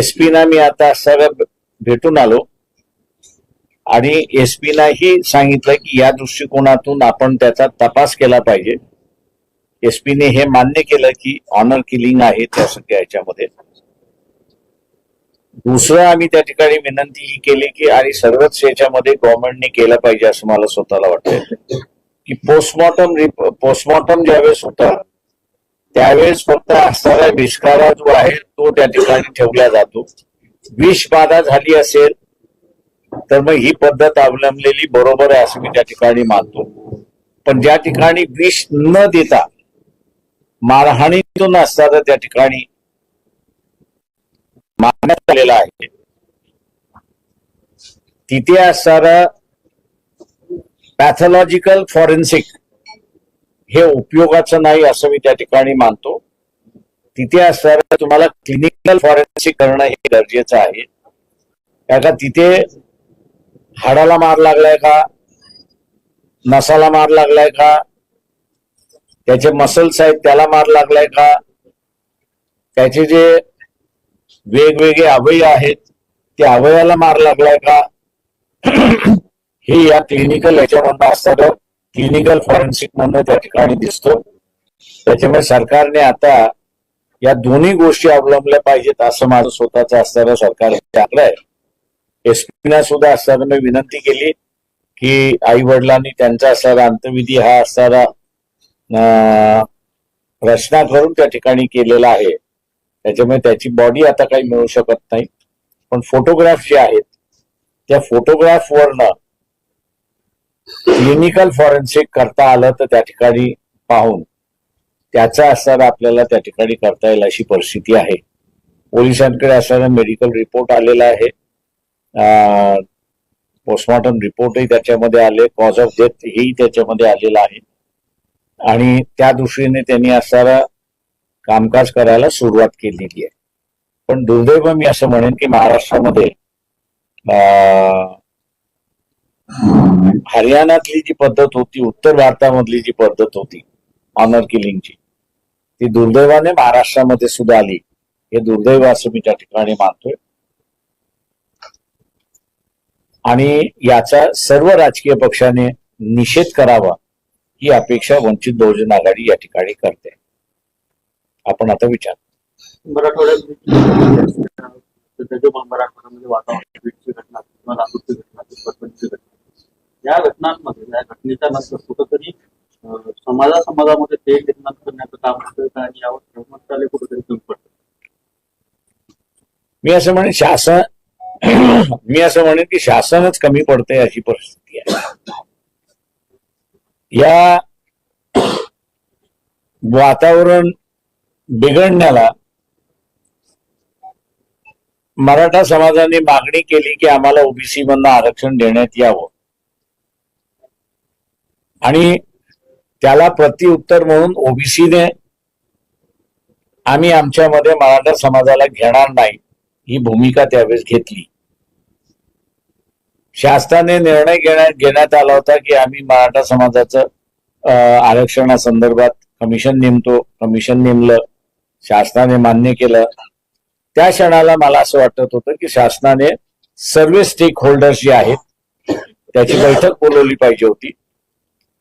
SP ना मी आता सगळं भेटून आलो. आणि एस नाही सांगितलं की या दृष्टिकोनातून आपण त्याचा तपास केला पाहिजे. एस ने हे मान्य केलं की ऑनर किलिंग आहे त्या सगळ्या याच्यामध्ये. दुसरं आम्ही त्या ठिकाणी विनंती ही केली की आणि सर्वच याच्यामध्ये गव्हर्नमेंटने केलं पाहिजे असं मला स्वतःला वाटतं की पोस्टमॉर्टम पोस्टमॉर्टम ज्यावेळेस होता त्यावेळेस फक्त असणारा विष्कारा जो आहे तो त्या ठिकाणी ठेवला जातो. विष बाधा झाली असेल तर मग ही पद्धत अवलंबलेली बरोबर आहे असं मी त्या ठिकाणी मानतो. पण ज्या ठिकाणी विष न देता मारहाणीतून असताना त्या ठिकाणी मारण्यात आलेला आहे तिथे असणारा पॅथॉलॉजिकल फॉरेन्सिक हे उपयोगाचं नाही असं मी त्या ठिकाणी मानतो. तिथे असताना तुम्हाला क्लिनिकल फॉरेन्सिक करणं हे गरजेचं आहे. का तिथे हाडाला मार लागलाय का? नसाला मार लागलाय का? त्याचे मसल्स आहेत त्याला मार लागलाय का? त्याचे जे वेगवेगळे अवयव आहेत ते अवयवाला मार लागलाय का? हे या क्लिनिकल याच्यामधनं असताना क्लिनिकल फॉरेन्सिक म्हणून त्या ठिकाणी दिसतो. त्याच्यामुळे सरकारने आता या दोन्ही गोष्टी अवलंबल्या पाहिजेत असं माझं स्वतःच असताना सरकार टाकलं आहे. एसपीना सुद्धा असताना मी विनंती केली की आई वडिलांनी त्यांचा असणारा अंतविधी हा असणारा अं, रचना करून त्या ठिकाणी केलेला आहे. त्याच्यामुळे त्याची बॉडी आता काही मिळू शकत नाही. पण फोटोग्राफ जे आहेत त्या फोटोग्राफ वरनं क्लिनिकल फॉरेन्सिक करता आलं तर त्या ठिकाणी पाहून त्याचा असणारा आपल्याला त्या ठिकाणी करता येईल अशी परिस्थिती आहे. पोलिसांकडे असणारा मेडिकल रिपोर्ट आलेला आहे. पोस्टमॉर्टम रिपोर्टही त्याच्यामध्ये आले कॉज ऑफ डेथ हेही त्याच्यामध्ये आलेलं आहे. आणि त्या दृष्टीने त्यांनी असणारा कामकाज करायला सुरुवात केलेली आहे. पण दुर्दैव मी असं म्हणेन की महाराष्ट्रामध्ये हरियाणातली जी पद्धत होती उत्तर भारतामधली जी पद्धत होती ऑनर किलिंगची ती दुर्दैवाने महाराष्ट्रामध्ये सुद्धा आली. हे दुर्दैव असं मी त्या ठिकाणी मानतोय. आणि याचा सर्व राजकीय पक्षाने निषेध करावा ही अपेक्षा वंचित बहुजन आघाडी या ठिकाणी करते. आपण आता विचार. मराठवाड्यात या घटनांमध्ये या घटनेच्या नंतर कुठंतरी समाजा समाजामध्ये ते निर्माण करण्याचं काम करत आणि यावर धर्मस्थाने कुठेतरी कमी पडतं? मी असं म्हणेन शासन मी असं म्हणेन की शासनच कमी पडतंय अशी परिस्थिती आहे. या वातावरण बिघडण्याला मराठा समाजाने मागणी केली की आम्हाला ओबीसी मधनं आरक्षण देण्यात यावं. आणि त्याला प्रतिउत्तर म्हणून ओबीसीने आम्ही आमच्यामध्ये मराठा समाजाला घेणार नाही ही भूमिका त्यावेळेस घेतली. शासनाने निर्णय घेण्यात घेण्यात आला होता की आम्ही मराठा समाजाचं आरक्षणासंदर्भात कमिशन नेमतो कमिशन नेमलं शासनाने मान्य केलं. त्या क्षणाला मला असं वाटत होतं की शासनाने सर्व स्टेक होल्डर्स जे आहेत त्याची बैठक बोलवली पाहिजे होती.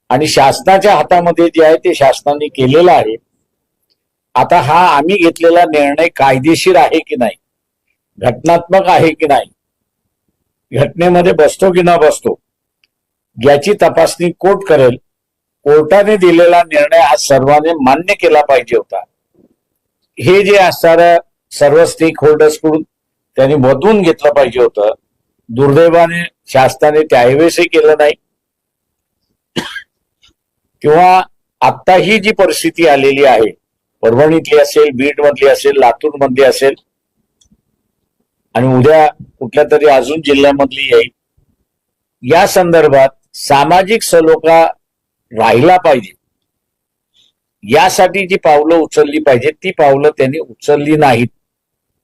आणि शासनाच्या हातामध्ये जे आहे ते शासनाने केलेलं आहे. आता हा आम्ही घेतलेला निर्णय कायदेशीर आहे की नाही? घटनात्मक आहे की नाही? घटनेमध्ये बसतो की न बसतो? याची तपासणी कोर्ट करेल. कोर्टाने दिलेला निर्णय हा सर्वांनी मान्य केला पाहिजे होता. हे जे असणार सर्व स्टेक होल्डर्सकडून त्यांनी मधून घेतलं पाहिजे होतं. दुर्दैवाने शासनाने त्यावेळेसही केलं नाही. किंवा आता ही जी परिस्थिती आलेली आहे परभणीतली असेल बीड मधली असेल लातूर मधली असेल आणि उद्या कुठल्या तरी अजून जिल्ह्यामधली येईल या संदर्भात सामाजिक सलोखा राहिला पाहिजे. यासाठी जी पावलं उचलली पाहिजेत ती पावलं त्यांनी उचलली नाहीत.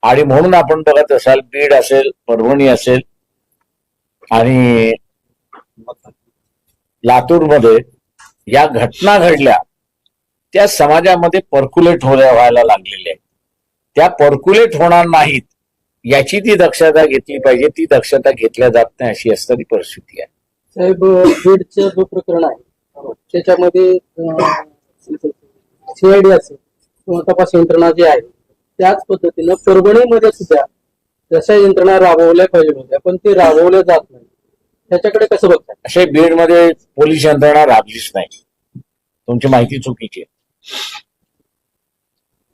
आणि म्हणून आपण बघत असाल बीड असेल परभणी असेल आणि लातूरमध्ये या घटना घडल्या त्या समाजामध्ये पर्क्युलेट होण्या व्हायला लागलेल्या आहेत. त्या पर्क्युलेट होणार नाहीत याची ती दक्षता घेतली पाहिजे. ती दक्षता घेतल्या जात नाही अशी असणारी परिस्थिती आहे. साहेब बीडचं जो प्रकरण आहे त्याच्यामध्ये सीआयडी असेल किंवा तपास यंत्रणा जी आहे त्याच पद्धतीनं परभणीमध्ये सुद्धा जशा यंत्रणा राबवल्या पाहिजे होत्या पण ते राबवल्या जात नाही. त्याच्याकडे कसं बघतात? असे बीडमध्ये पोलीस यंत्रणा राबलीच नाही. तुमची माहिती चुकीची आहे.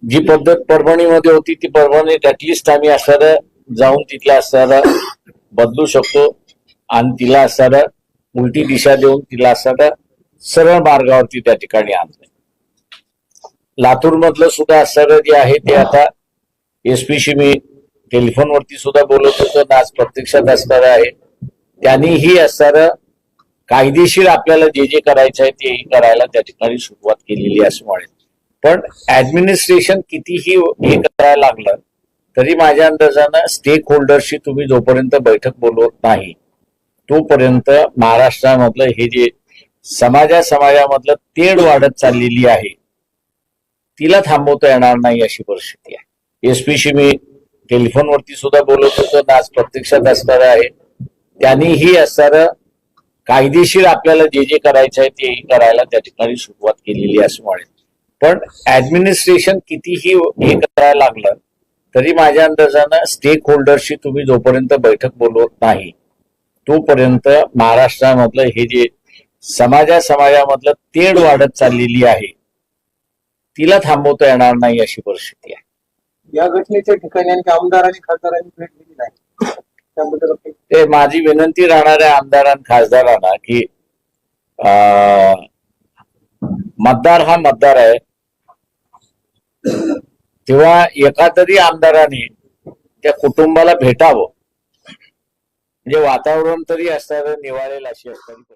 जी पद्धत परभणीमध्ये होती ती परभणी ऍटलिस्ट आम्ही असणारं जाऊन तिथल्या असणारं बदलू शकतो आणि तिला असणारं उलटी दिशा देऊन तिला असणारं सरळ मार्गावरती त्या ठिकाणी आणलंय लातूर मधलं सुद्धा असणारं जे आहे ते आता एसपीशी मी टेलिफोनवरती सुद्धा बोलत होतो. आज प्रत्यक्षात असणार आहे. त्यांनीही असणारं कायदेशीर आपल्याला जे जे करायचं आहे तेही करायला त्या ठिकाणी सुरुवात केलेली असं म्हणेल पण ऍडमिनिस्ट्रेशन कितीही हे करायला लागलं तरी माझ्या अंदाजानं स्टेक होल्डरशी तुम्ही जोपर्यंत बैठक बोलवत नाही तोपर्यंत महाराष्ट्रामधलं हे जे समाजा समाजामधलं तेढ वाढत चाललेली आहे तिला थांबवता येणार नाही अशी परिस्थिती आहे. एसपीशी मी टेलिफोनवरती सुद्धा बोलत होतो आज प्रत्यक्षात असणार आहे. त्यांनीही असणार कायदेशीर आपल्याला जे जे करायचं आहे तेही करायला त्या ठिकाणी सुरुवात केलेली असं म्हणेल पण ऍडमिनिस्ट्रेशन कितीही हे करायला लागलं तरी माझ्या अंदाजानं स्टेक होल्डरशी तुम्ही जोपर्यंत बैठक बोलवत नाही तोपर्यंत महाराष्ट्रामधलं हे जे समाजा समाजामधलं तेढ वाढत चाललेली आहे तिला थांबवता येणार नाही अशी परिस्थिती आहे. या घटनेच्या ठिकाणी आणखी आमदार आणि खासदारांनी भेट दिली नाही. ते माझी विनंती राहणार आहे आमदारां खासदारांना की अं, मतदार हा मतदार आहे. तेव्हा एका तरी आमदाराने त्या कुटुंबाला भेटावं. म्हणजे वातावरण तरी असणार निवाळेल अशी असणारी